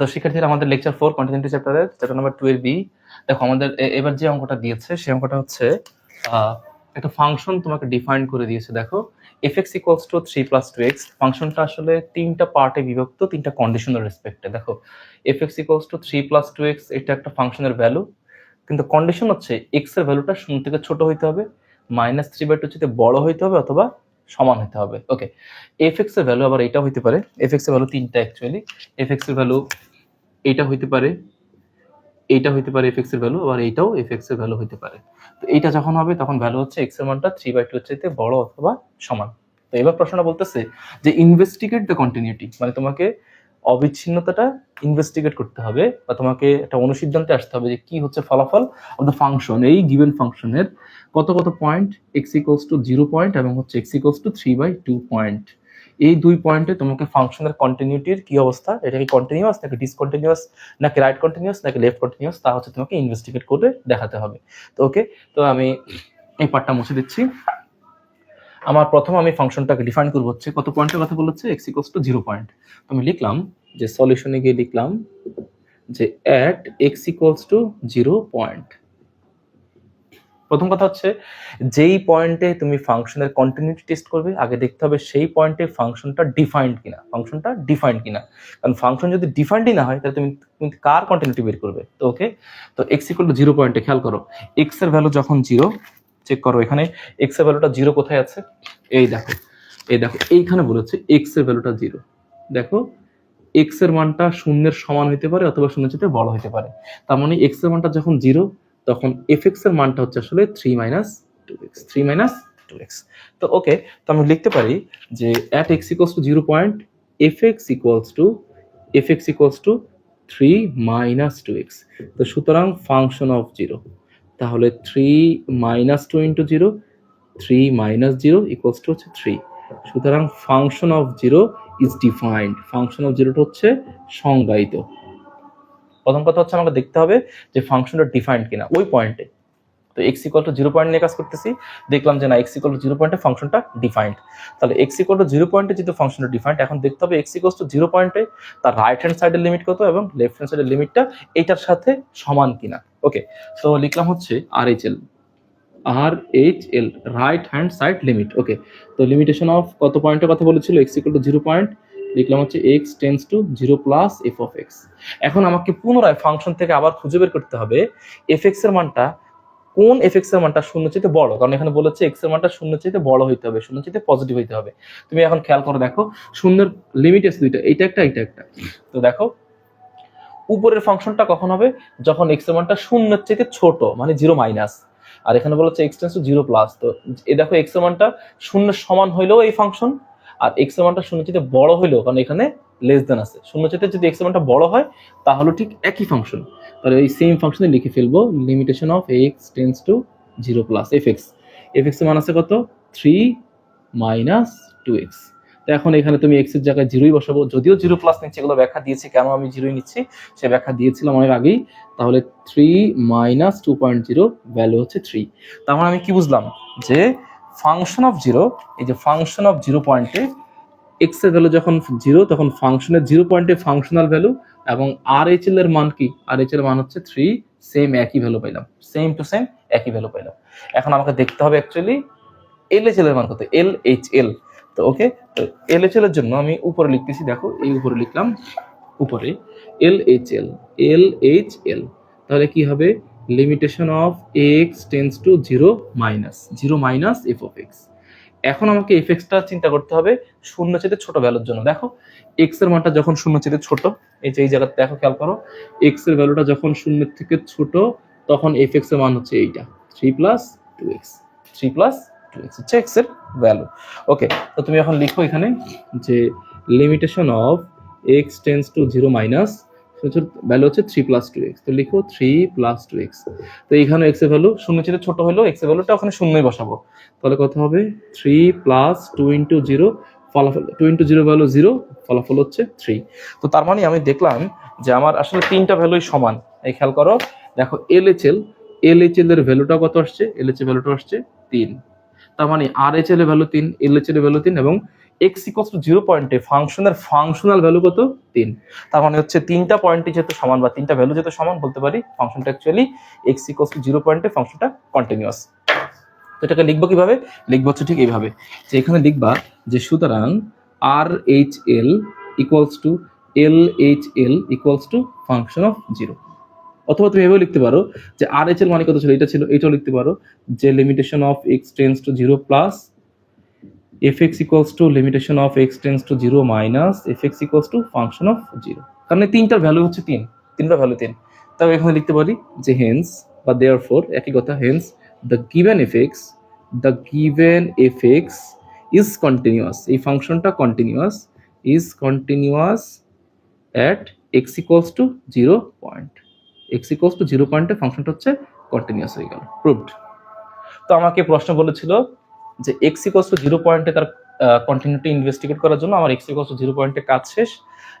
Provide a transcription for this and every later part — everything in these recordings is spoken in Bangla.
তো শিক্ষার্থীরা আমাদের লেকচার ফোর কন্টিনিউটি চ্যাপ্টারের চ্যাপ্টার নাম্বার টু এর বি দেখো আমাদের এবার যে অঙ্কটা দিয়েছে, সেই অঙ্কটা হচ্ছে একটা ফাংশন তোমাকে ডিফাইন করে দিয়েছে, দেখো। F x equals to three plus two x ফাংশনটা আসলে তিনটা পার্টে বিভক্ত, তিনটা কন্ডিশনের রেসপেক্টে দেখো। F x equals to three plus two x এটা একটা ফাংশনের ভ্যালু কিন্তু কন্ডিশন হচ্ছে এক্সের ভ্যালুটা শূন্য থেকে ছোট হইতে হবে মাইনাস থ্রি বাই টু থেকে বড় হইতে হবে, অথবা সমান হতে হবে। ওকে এফ এক্সের ভ্যালু আবার এটা হইতে পারে। এফ এক্সের ভ্যালু তিনটা অ্যাকচুয়ালি এফ এক্সের ভ্যালু এটা হইতে পারে এটা হইতে পারে এফ এক্সের ভ্যালু আবার এইটাও এফ এক্সের ভ্যালু হইতে পারে। তো এইটা যখন হবে, তখন ভ্যালু হচ্ছে এক্সের মানটা থ্রি বাই টু চাইতে বড় অথবা সমান। তো এবার প্রশ্নটা বলতেছে যে ইনভেস্টিগেট দ্য কন্টিনিউটি মানে তোমাকে অবিচ্ছিন্নতাটা ইনভেস্টিগেট করতে হবে বা তোমাকে একটা অনুসিদ্ধান্তে আসতে হবে যে কি হচ্ছে ফলাফল অফ দ্য ফাংশন এই গিভেন ফাংশনের কত কত point x equals to zero point এবং হচ্ছে x equals to three by two point এই দুই পয়েন্টে তোমাকে ফাংশনের কন্টিনিউটির কি অবস্থা? এটা কি কন্টিনিউয়াস নাকি ডিসকন্টিনিউয়াস নাকি রাইট কন্টিনিউয়াস নাকি লেফট কন্টিনিউয়াস তা হচ্ছে তোমাকে ইনভেস্টিগেট করে দেখাতে হবে। তো ওকে তো আমি এই পার্টটা মুছে দিচ্ছি। আমার প্রথম আমি ফাংশনটাকে ডিফাইন করব হচ্ছে কত পয়েন্টের কথা বলেছে? X equals to zero point আমি লিখলাম যে সলিউশনে গিয়ে লিখলাম যে at x equals to zero point প্রথম কথা হচ্ছে, যেই পয়েন্টে তুমি ফাংশনের কন্টিনিউটি টেস্ট করবে, আগে দেখতে হবে সেই পয়েন্টে ফাংশনটা ডিফাইন্ড কিনা। ফাংশনটা ডিফাইন্ড কিনা। কারণ ফাংশন যদি ডিফাইন্ডই না হয়, তাহলে তুমি তুমি কার কন্টিনিউটি বের করবে? তো ওকে তো এক্স ইকুয়াল টু জিরো পয়েন্টে খেয়াল করো। এক্সের ভ্যালু যখন জিরো চেক করো এখানে এক্সের ভ্যালুটা জিরো কোথায় আছে? এই দেখো এই দেখো, এইখানে বলেছে এক্সের ভ্যালুটা জিরো দেখো এক্সের মানটা শূন্যের সমান হইতে পারে অথবা শূন্যের চেয়ে বড় হইতে পারে। তার মানে এক্সের মানটা যখন জিরো তখন এফ এক্সের মানটা হচ্ছে আসলে three minus two x three minus two x তো ওকে তো আমি লিখতে পারি যে at x equals to zero point f x equals to f x equals to three minus two x তো সুতরাং ফাংশন অফ জিরো তাহলে three minus two into zero three minus zero equals to হচ্ছে থ্রি সুতরাং function of zero is defined function of জিরোটা হচ্ছে সংজ্ঞায়িত। প্রথম কথা হচ্ছে আমাকে দেখতে হবে যে ফাংশনটা ডিফাইন্ড কিনা। ওই পয়েন্টে তো x equal to zero point নিয়ে কাজ করতেছি, দেখলাম যে না এক্স ইকুয়াল টু জিরো পয়েন্টে ফাংশনটা ডিফাইন্ড তাহলে এক্স ইকুয়াল টু জিরো পয়েন্টে যেহেতু ফাংশনটা ডিফাইন্ড এখন দেখতে হবে এক্স ইকুয়াল টু জিরো পয়েন্টে তার রাইট হ্যান্ড সাইডের লিমিট কত এবং লেফট হ্যান্ড সাইডের লিমিটটা এইটার সাথে সমান কিনা। ওকে তো লিখলাম হচ্ছে R H L R H L right hand side limit okay তো লিমিটেশন অফ কত পয়েন্টের কথা বলেছিল? X equal to zero point লিখলাম হচ্ছে x tends to zero plus f of x এখন আমাকে পুনরায় ফাংশন থেকে আবার খুঁজে বের করতে হবে এফ এক্সের মানটা কোন এফ এক্সের মানটা শূন্য চাইতে বড়? কারণ এখানে বলেছে এক্সের মানটা শূন্য চাইতে বড় হইতে হবে, শূন্য চাইতে পজিটিভ হইতে হবে। তুমি এখন খেয়াল করে দেখো, শূন্যের লিমিট আছে দুইটা, এইটা একটা এইটা একটা। তো দেখো, উপরের ফাংশনটা কখন হবে? যখন এক্সের মানটা শূন্যের চাইতে ছোট মানে জিরো মাইনাস আর এখানে বলা হচ্ছে x tends to zero plus তো এ দেখো এক্সের মানটা শূন্যের সমান হইলেও এই ফাংশন আর এক্সের মানটা শূন্য চাইতে বড় হইলেও, কারণ এখানে লেস দেন আছে। শূন্য চাইতে যদি এক্স মানটা বড় হয়, তাহলে ঠিক একই ফাংশন তাহলে এই সেম ফাংশনে লিখে ফেলব limitation of x tends to zero plus f x f এক্সের মান আছে কত? থ্রি মাইনাস টু এক্স তো এখন এখানে তুমি এক্সের জায়গায় জিরোই বসাবো। যদিও জিরো প্লাস নিচ্ছে এগুলো ব্যাখ্যা দিয়েছি, কেন আমি জিরোই নিচ্ছি? সে ব্যাখ্যা দিয়েছিলাম অনেক আগেই। তাহলে three minus two point zero value হচ্ছে থ্রি তার মানে আমি কি বুঝলাম? যে ফাংশন অফ জিরো এই যে ফাংশন অফ জিরো পয়েন্টে এক্সের ভ্যালু যখন জিরো তখন ফাংশনের জিরো পয়েন্টে ফাংশনাল ভ্যালু এবং আর এইচ এল এর মান কি? আর এইচ এর মান হচ্ছে থ্রি সেম একই ভ্যালু পাইলাম। সেম টু সেম একই ভ্যালু পাইলাম। এখন আমাকে দেখতে হবে অ্যাকচুয়ালি এল এইচ এল এর মান কত? এল এইচ এল তো ওকে তো এল এইচ এল এর জন্য আমি উপরে লিখতেছি, দেখো, এই উপরে লিখলাম, উপরে এল এইচ এল এল এইচ এল তাহলে কি হবে? Limitation of x tends to zero minus zero minus f of x এখন আমাকে এফ এক্সটা চিন্তা করতে হবে শূন্য চেতে ছোট ভ্যালুর জন্য। দেখো এক্সের মানটা যখন শূন্য চেতে ছোট, এই যে এই জায়গাতে দেখো খেয়াল করো এক্সের ভ্যালুটা যখন শূন্যের থেকে ছোট, তখন এফ এক্সের মান হচ্ছে এইটা। Three plus two x three plus two x হচ্ছে এক্সের ভ্যালু ওকে তো তুমি এখন লিখো এখানে যে limitation of x tends to zero minus value হচ্ছে থ্রি প্লাস টু এক্স তো লিখো থ্রি প্লাস টু এক্স তো এইখানে এক্সের ভ্যালু শূন্য চেয়ে ছোট হলো এক্সের ভ্যালুটা ওখানে শূন্যই বসাবো। তাহলে কত হবে? Three plus two into zero ফলাফল two into zero value zero ফলাফল হচ্ছে থ্রি তো তার মানে আমি দেখলাম যে আমার আসলে তিনটা ভ্যালুই সমান। এই খেয়াল করো, দেখো এল এইচ এল এল এইচ এল এর ভ্যালুটা কত আসছে? এল এইচ এল ভ্যালুটা আসছে তিন। তার মানে আর এইচ এল এর ভ্যালু তিন এল এইচ এর ভ্যালু তিন এবং এক্স ইকোয়াস টু জিরো পয়েন্টে ফাংশনের ফাংশনাল ভ্যালু কত? তিন। তার মানে হচ্ছে তিনটা পয়েন্টে যেহেতু সমান বা তিনটা ভ্যালু যেহেতু সমান, বলতে পারি ফাংশনটা actually x equals to zero পয়েন্টে ফাংশনটা কন্টিনিউয়াস তো এটাকে লিখব কীভাবে? লিখব হচ্ছে ঠিক এইভাবে। যে এখানে লিখবা যে সুতরাং R H L equals to L H L equals to function of zero অথবা তুমি এভাবে লিখতে পারো যে আর এইচ এল মানে কত ছিল? এটা ছিল, এটাও লিখতে পারো যে limitation of x tends to zero plus f x equals to limitation of x tends to zero minus f x equals to function of zero কারণ এই তিনটার ভ্যালু হচ্ছে তিন তিনটার ভ্যালু তিন। তবে এখানে লিখতে পারি যে হেন্স বা দেয়ার ফোর একই কথা hence the given f x the given f x is continuous এই ফাংশনটা continuous is continuous at x equals to zero point x equals to zero পয়েন্টে ফাংশনটা হচ্ছে কন্টিনিউয়াস হয়ে গেল। প্রুভড তো আমাকে প্রশ্ন বলেছিল যে এক্স ইকুয়ালস টু জিরো পয়েন্টে তার কন্টিনিউটি ইনভেস্টিগেট করার জন্য আমার এক্স ইকুয়ালস টু জিরো পয়েন্টে কাজ শেষ।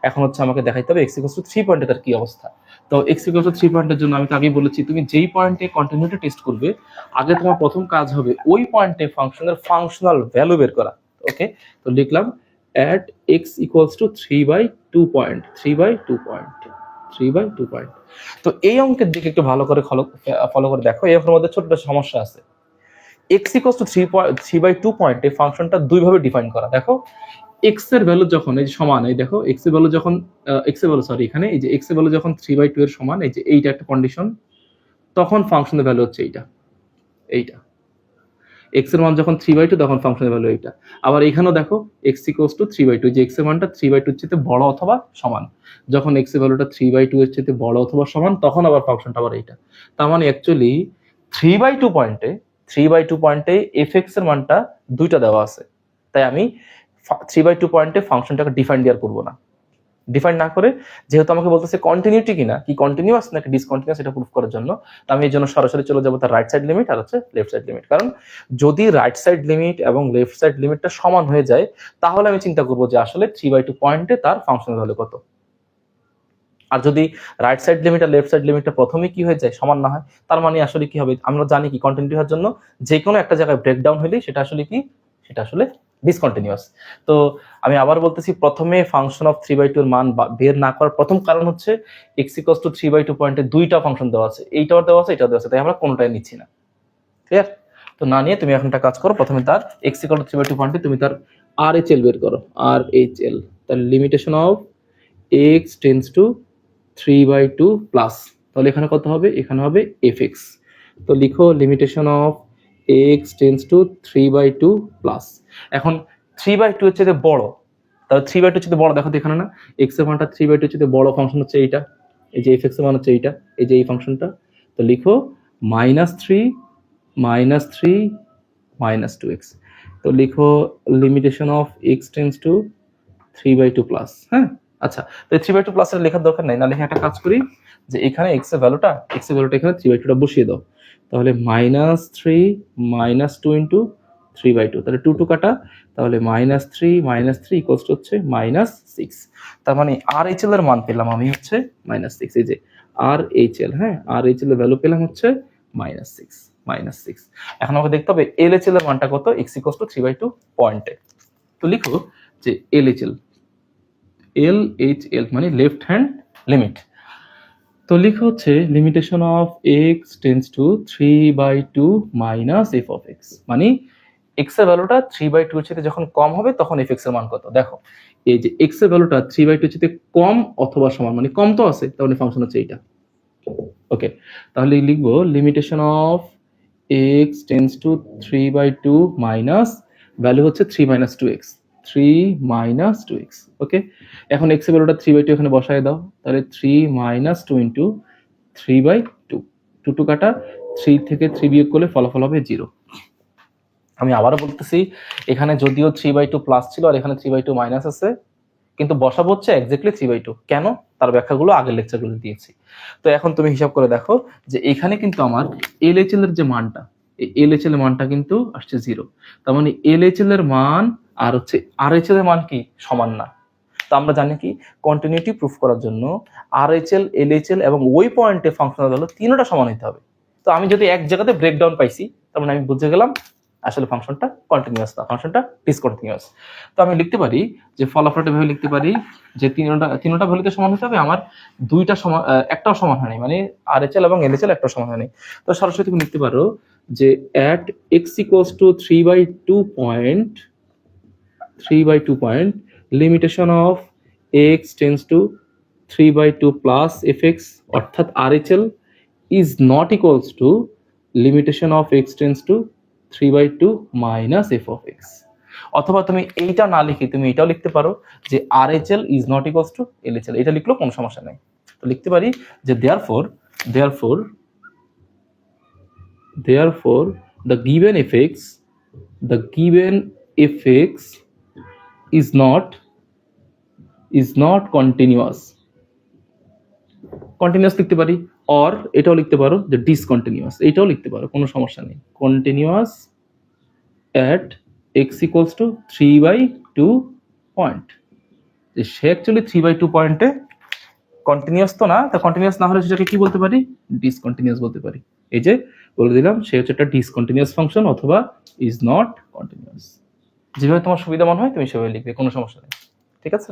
এখন হচ্ছে আমাকে দেখাইতে হবে এক্স ইকুয়ালস টু থ্রি পয়েন্টে তার কি অবস্থা। তো এক্স ইকুয়ালস টু থ্রি পয়েন্টের জন্য আমি তো আগেই বলেছি, তুমি যেই পয়েন্টে কন্টিনিউটি টেস্ট করবে, আগে তোমার প্রথম কাজ হবে ওই পয়েন্টে ফাংশনের ফাংশনাল ভ্যালু বের করা। ওকে তো লিখলাম at x equals to three by two point three by two point three by two point তো এই অঙ্কের দিকে একটু ভালো করে ফলো করে দেখো এই অঙ্কের মধ্যে ছোট্ট সমস্যা আছে। X equals to three three by two পয়েন্টে ফাংশনটা দুইভাবে ডিফাইন করা। দেখো এক্সের ভ্যালু যখন এই যে সমান, এই দেখো এক্সের ভ্যালু যখন এক্সের ভ্যালু সরি এখানে এই যে এক্সের ভ্যালু যখন থ্রি বাই টু এর সমান, এই যে এইটা একটা কন্ডিশন তখন ফাংশনের ভ্যালু হচ্ছে এইটা এইটা। এক্সের মান যখন থ্রি বাই টু তখন ফাংশনের ভ্যালু এইটা। আবার এখানেও দেখো x equals to three by two যে এক্সের মানটা থ্রি বাই টুর চেয়ে বড় অথবা সমান। যখন এক্সের ভ্যালুটা থ্রি বাই টু এর চেয়ে বড় অথবা সমান, তখন আবার ফাংশনটা আবার এইটা। তার মানে অ্যাকচুয়ালি থ্রি বাই টু পয়েন্টে থ্রি বাই টু পয়েন্টে এফ এক্সের মানটা দুইটা দেওয়া আছে। তাই আমি থ্রি বাই টু পয়েন্টে ফাংশনটাকে ডিফাইন দেওয়ার করব না। ডিফাইন না করে, যেহেতু আমাকে বলতেছে কন্টিনিউটি কিনা, কি কন্টিনিউয়াস নাকি ডিসকন্টিনিউয়াস এটা প্রুফ করার জন্য, তো আমি এই জন্য সরাসরি চলে যাব তার রাইট সাইড লিমিট আর হচ্ছে লেফট সাইড লিমিট কারণ যদি রাইট সাইড লিমিট এবং লেফট সাইড লিমিটটা সমান হয়ে যায়, তাহলে আমি চিন্তা করব যে আসলে থ্রি বাই টু পয়েন্টে তার ফাংশনাল ভ্যালু কত। আর যদি রাইট সাইড লিমিট আর লেফট সাইড লিমিটটা প্রথমে কি হয়ে যায়, সমান না হয়, তার মানে আসলে কি হবে? আমরা জানি কি কন্টিনিউটি হওয়ার জন্য যে কোনো একটা জায়গায় ব্রেকডাউন হলেই সেটা আসলে কি? সেটা আসলে ডিসকন্টিনিউয়াস তো আমি আবার বলতেছি, প্রথমে function of three by two এর মান বের না করার প্রথম কারণ হচ্ছে x equals to three by two পয়েন্টে দুইটা ফাংশন দেওয়া আছে। এইটাও দেওয়া আছে, এটাও দেওয়া আছে, তাই আমরা কোনোটাই নিচ্ছি না। ক্লিয়ার তো না নিয়ে তুমি এখন একটা কাজ করো, প্রথমে তার x equal to three by two পয়েন্টে তুমি তার আর এইচ এল বের করো। আর এইচ এল তার limitation of x tends to three by two plus তাহলে এখানে কত হবে? এখানে হবে এফ এক্স তো লিখো limitation of x tends to three by two plus এখন থ্রি বাই টু হচ্ছে যে বড়। তাহলে থ্রি বাই টু হচ্ছে বড় দেখো তো এখানে না। এক্সের মানটা থ্রি বাই টু হচ্ছে বড় ফাংশন হচ্ছে এইটা। এই যে এফ এক্সের মান হচ্ছে এইটা। এই যে এই ফাংশনটা তো লিখো minus three minus three minus two x তো লিখো limitation of x tends to three by two plus হ্যাঁ? আচ্ছা তো থ্রি বাই টু প্লাসের লেখার দরকার নাই না লিখে একটা কাজ করি যে এখানে এক্সের ভ্যালুটা এক্সের ভ্যালুটা এখানে থ্রি বাই টুটা বসিয়ে দাও। তাহলে minus three minus two into three by two তাহলে টু টু কাটা তাহলে minus three minus three equals হচ্ছে মাইনাস সিক্স তার মানে আর এইচ এল এর মান পেলাম আমি হচ্ছে মাইনাস সিক্স এই যে আর এইচ এল হ্যাঁ আর এইচ এল এর ভ্যালু পেলাম হচ্ছে মাইনাস সিক্স মাইনাস সিক্স এখন আমাকে দেখতে হবে এল এইচ এল এর মানটা কত? X equals to three by two পয়েন্টে তো লিখো যে এল এইচ এল এল এইচ এল মানে লেফট হ্যান্ড লিমিট তো লিখো হচ্ছে limitation of x tends to three by two minus f of x মানে এক্সের ভ্যালুটা থ্রি বাই টু এর যখন কম হবে তখন এফ এক্সের মান কত? দেখো, এই যে এক্সের ভ্যালুটা থ্রি বাই টু এর কম অথবা সমান মানে কম তো আছে, তাহলে ফাংশন হচ্ছে এইটা। ওকে তাহলে লিখব limitation of x tends to three by two minus value হচ্ছে three minus two x three minus two x okay এখন এক্সের ভ্যালুটা থ্রি বাই টু এখানে বসায় দাও, তাহলে three minus two into three by two two two কাটা থ্রি থেকে থ্রি বিয়োগ করলে ফলাফল হবে জিরো আমি আবারও বলতেছি, এখানে যদিও থ্রি বাই টু প্লাস ছিল আর এখানে থ্রি বাই টু মাইনাস আছে, কিন্তু বসাবো হচ্ছে এক্স্যাক্টলি থ্রি বাই টু কেন? তার ব্যাখ্যাগুলো আগের লেকচারগুলো দিয়েছি। তো এখন তুমি হিসাব করে দেখো যে এখানে কিন্তু আমার এল এইচ এল এর যে মানটা, এই এল এর মানটা কিন্তু আসছে জিরো তার মানে এল এইচ এল এর মান আর হচ্ছে আর এইচ এল এর মান কি? সমান না। তো আমরা জানি কি? কন্টিনিউটি প্রুফ করার জন্য আর এইচ এল এল এইচ এল এবং ওই পয়েন্টে ফাংশনাল ভ্যালু তিনটা সমান হতে হবে। তো আমি যদি এক জায়গাতে ব্রেকডাউন পাইছি, তার মানে আমি বুঝে গেলাম আসলে ফাংশনটা কন্টিনিউয়াস না ফাংশনটা ডিসকন্টিনিউয়াস তো আমি লিখতে পারি যে ফল ফলাফলটা ভেবে লিখতে পারি যে তিনটা তিনটা ভ্যালুতে সমান হতে হবে, আমার দুইটা সমান, একটাও সমান হয়নি মানে আর এইচ এল এবং এল এইচ এল একটাও সমান হয়নি। তো সরাসরি তুমি লিখতে পারো যে at x equals to three by two point three by two point limitation of x tends to three by two plus f x অর্থাৎ R H L is not equals to limitation of x tends to three by two minus f of x অথবা তুমি এইটা না লিখে, তুমি এটাও লিখতে পারো যে R H L is not equals to L H L এটা লিখলেও কোনো সমস্যা নেই। তো লিখতে পারি যে therefore therefore therefore, the given fx, the given fx is not is not continuous. Continuous লিখতে পারি অর এটাও লিখতে পারো যে ডিসকন্টিনিউয়াস এটাও লিখতে পারো, কোনো সমস্যা নেই। Continuous at x equals to three by two point যে সে অ্যাকচুয়ালি থ্রি বাই টু পয়েন্টে কন্টিনিউয়াস তো না, তা কন্টিনিউয়াস না হলে সেটাকে কি বলতে পারি? ডিসকন্টিনিউয়াস বলতে পারি। এই যে বলে দিলাম, সে হচ্ছে একটা ডিসকন্টিনিউয়াস ফাংশন অথবা ইজ নট কন্টিনিউয়াস যেভাবে তোমার সুবিধা মনে হয় তুমি সেভাবে লিখবে কোনো সমস্যা নেই। ঠিক আছে?